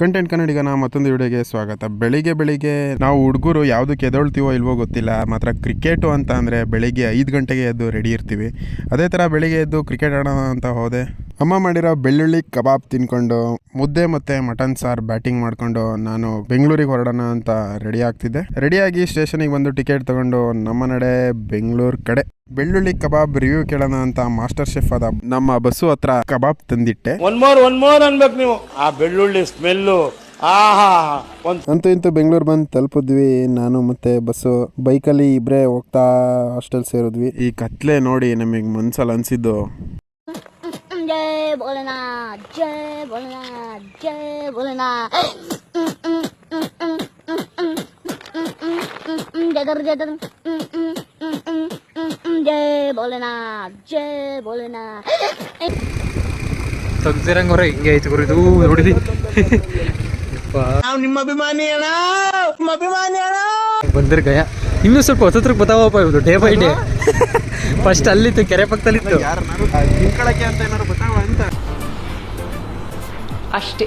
Content ಕನ್ನಡಿಗನ ಮತ್ತೊಂದು ವಿಡಿಯೋಗೆ ಸ್ವಾಗತ. ಬೆಳಿಗ್ಗೆ ಬೆಳಿಗ್ಗೆ ನಾವು ಹುಡುಗರು ಯಾವುದಕ್ಕೆ ಎದೊಳ್ತೀವೋ ಇಲ್ವೋ ಗೊತ್ತಿಲ್ಲ. ಮಾತ್ರ ಕ್ರಿಕೆಟು ಅಂತ ಅಂದರೆ ಬೆಳಿಗ್ಗೆ ಐದು ಗಂಟೆಗೆ ಎದ್ದು ರೆಡಿ ಇರ್ತೀವಿ. ಅದೇ ಥರ ಬೆಳಿಗ್ಗೆ ಎದ್ದು ಕ್ರಿಕೆಟ್ ಆಡೋಣ ಅಂತ ಹೋದೆ. ಅಮ್ಮ ಮಾಡಿರೋ ಬೆಳ್ಳುಳ್ಳಿ ಕಬಾಬ್ ತಿನ್ಕೊಂಡು, ಮುದ್ದೆ ಮತ್ತು ಮಟನ್ ಸಾರು ಬ್ಯಾಟಿಂಗ್ ಮಾಡಿಕೊಂಡು ನಾನು ಬೆಂಗಳೂರಿಗೆ ಹೊರಡೋಣ ಅಂತ ರೆಡಿ ಆಗ್ತಿದ್ದೆ. ರೆಡಿಯಾಗಿ ಸ್ಟೇಷನಿಗೆ ಬಂದು ಟಿಕೆಟ್ ತೊಗೊಂಡು ನಮ್ಮ ನಡೆ ಬೆಂಗಳೂರು ಕಡೆ. ಬೆಳ್ಳುಳ್ಳಿ ಕಬಾಬ್ ರಿವ್ಯೂ ಕೇಳೋಣ ಅಂತ ಮಾಸ್ಟರ್ ಶೆಫ್ ಆದ ನಮ್ಮ ಬಸ್ಸು ಹತ್ರ ಕಬಾಬ್ ತಂದಿಟ್ಟೆ ಒನ್ ಮೋರ್ ಒನ್ ಮೋರ್ ಅನ್ಬೇಕು ನೀವು ಆ ಬೆಳ್ಳುಳ್ಳಿ ಸ್ಮೆಲ್ಲು ಆಹಾ ಒಂದ್ ಅಂತೂ ಇಂತೂ ಬೆಂಗಳೂರು ಬಂದು ತಲುಪಿದ್ವಿ ನಾನು ಮತ್ತೆ ಬಸ್ಸು ಬೈಕಲ್ಲಿ ಇಬ್ಬರೇ ಹೋಗ್ತಾ ಹಾಸ್ಟೆಲ್ ಸೇರಿದ್ವಿ ಈ ಕತ್ಲೆ ನೋಡಿ ನಮಗೆ ಮನ್ಸಲ್ಲಿ ಅನ್ಸಿದ್ದು जय भोलेनाथ जय भोलेनाथ जय भोलेनाथ जगर जगर ಜಯ ಬೋಲೆನಾಥ್ ಜಯ ಬೋಲೆನಾಥ್ ತೆಗ್ದಿರಂಗವ್ರೆ ಹಿಂಗೆ ಐತಿ ಗುರು ಇದು ನೋಡಿದಿ ನಾವು ನಿಮ್ಮ ಅಭಿಮಾನಿ ಅಣ್ಣ ನಿಮ್ಮ ಅಭಿಮಾನಿ ಅಣ್ಣ. ಬಂದಿರ ಗಯ. ಇನ್ನೂ ಸ್ವಲ್ಪ ಹೊತ್ತತ್ರ ಬತಾವಪ್ಪ ಇವತ್ತು ಡೇ ಬೈ ಡೇ ಫಸ್ಟ್ ಅಲ್ಲಿತ್ತು ಕೆರೆ ಪಕ್ಕದಲ್ಲಿತ್ತು. ಅಷ್ಟೇ.